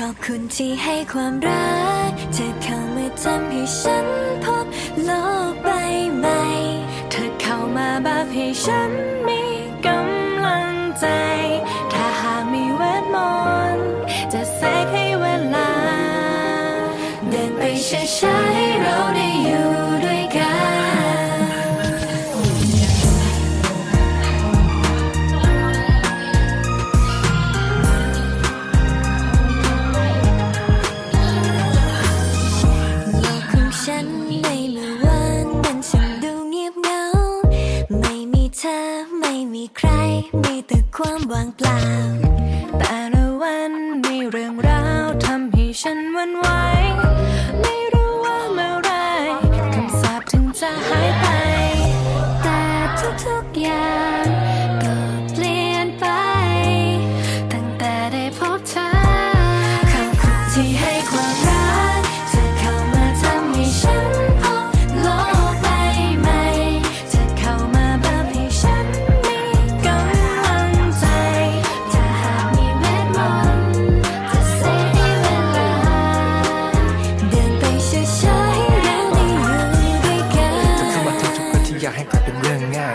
ขอบคุณที่ให้ความรัก เธอเข้ามาทำให้ฉันพบโลกใบใหม่ เธอเข้ามาบับให้ฉันมีกำลังใจ ถ้าหากมีเวทมนต์จะเสกให้เวลา เดินไปช้าๆให้เราได้อยู่ ไม่มีใคร มีแต่ความว่างเปล่า แต่ละวันมีเรื่องราวทำให้ฉันวันไหว ไม่รู้ว่าเมื่อไรคำสาปถึงจะหายไป แต่ทุกๆอย่างก็เปลี่ยนไป ตั้งแต่ได้พบเธอคำพูดที่ให้ อยากให้กลายเป็นเรื่องง่าย